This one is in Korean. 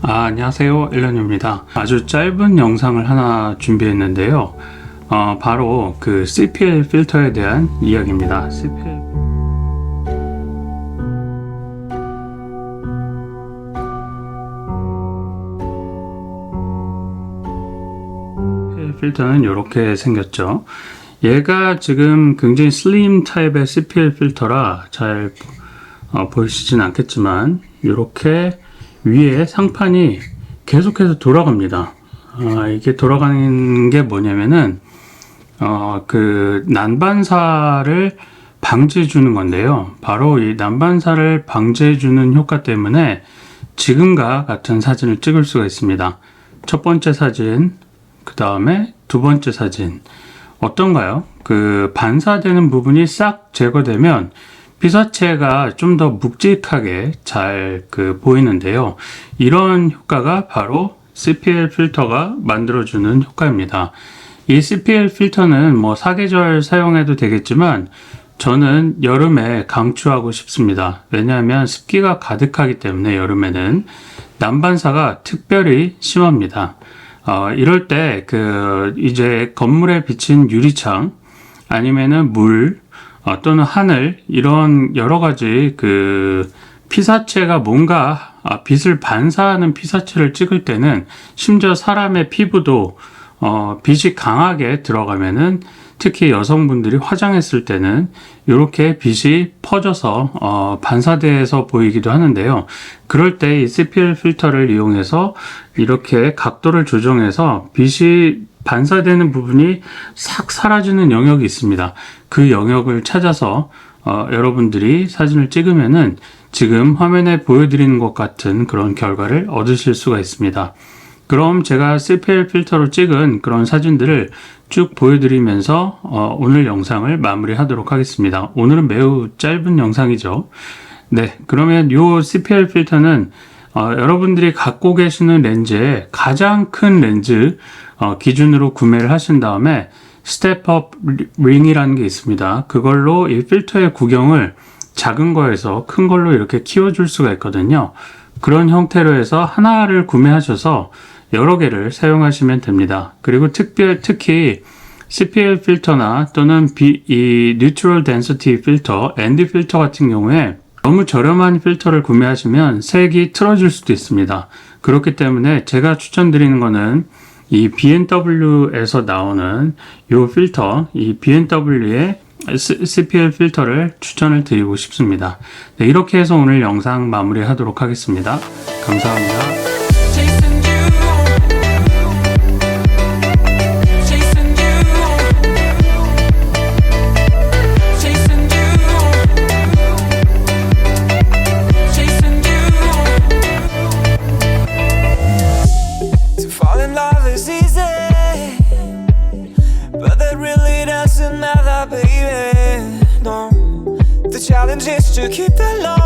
아, 안녕하세요. 일런입니다. 아주 짧은 영상을 하나 준비했는데요. 어, 바로 그 CPL 필터에 대한 이야기입니다. CPL 필터는 이렇게 생겼죠. 얘가 지금 굉장히 슬림 타입의 CPL 필터라 잘 어, 보이시진 않겠지만 이렇게 위에 상판이 계속해서 돌아갑니다. 아, 이게 돌아가는 게 뭐냐면은 어, 그 난반사를 방지해 주는 건데요. 바로 이 난반사를 방지해 주는 효과 때문에 지금과 같은 사진을 찍을 수가 있습니다. 첫 번째 사진, 그 다음에 두 번째 사진. 어떤가요? 그 반사되는 부분이 싹 제거되면 피사체가 좀 더 묵직하게 잘 그 보이는데요. 이런 효과가 바로 CPL 필터가 만들어주는 효과입니다. 이 CPL 필터는 뭐 사계절 사용해도 되겠지만 저는 여름에 강추하고 싶습니다. 왜냐하면 습기가 가득하기 때문에 여름에는 난반사가 특별히 심합니다. 어, 이럴 때 그 이제 건물에 비친 유리창 아니면은 물 어, 또는 하늘 이런 여러 가지 그 피사체가 뭔가 아, 빛을 반사하는 피사체를 찍을 때는 심지어 사람의 피부도 어, 빛이 강하게 들어가면은 특히 여성분들이 화장했을 때는 이렇게 빛이 퍼져서 어, 반사돼서 보이기도 하는데요. 그럴 때 이 CPL 필터를 이용해서 이렇게 각도를 조정해서 빛이 반사되는 부분이 싹 사라지는 영역이 있습니다. 그 영역을 찾아서 어, 여러분들이 사진을 찍으면은 지금 화면에 보여드리는 것 같은 그런 결과를 얻으실 수가 있습니다. 그럼 제가 CPL 필터로 찍은 그런 사진들을 쭉 보여드리면서 어, 오늘 영상을 마무리하도록 하겠습니다. 오늘은 매우 짧은 영상이죠. 네, 그러면 이 CPL 필터는 어, 여러분들이 갖고 계시는 렌즈의 가장 큰 렌즈 어, 기준으로 구매를 하신 다음에 스텝업 링이라는 게 있습니다. 그걸로 이 필터의 구경을 작은 거에서 큰 걸로 이렇게 키워줄 수가 있거든요. 그런 형태로 해서 하나를 구매하셔서 여러 개를 사용하시면 됩니다. 그리고 특별, 특히 CPL 필터나 또는 B, 이 Neutral Density 필터, ND 필터 같은 경우에 너무 저렴한 필터를 구매하시면 색이 틀어질 수도 있습니다. 그렇기 때문에 제가 추천드리는 거는 이 B&W에서 나오는 이 필터, 이 B&W의 CPL 필터를 추천을 드리고 싶습니다. 네, 이렇게 해서 오늘 영상 마무리하도록 하겠습니다. 감사합니다. Challenge is to keep the love.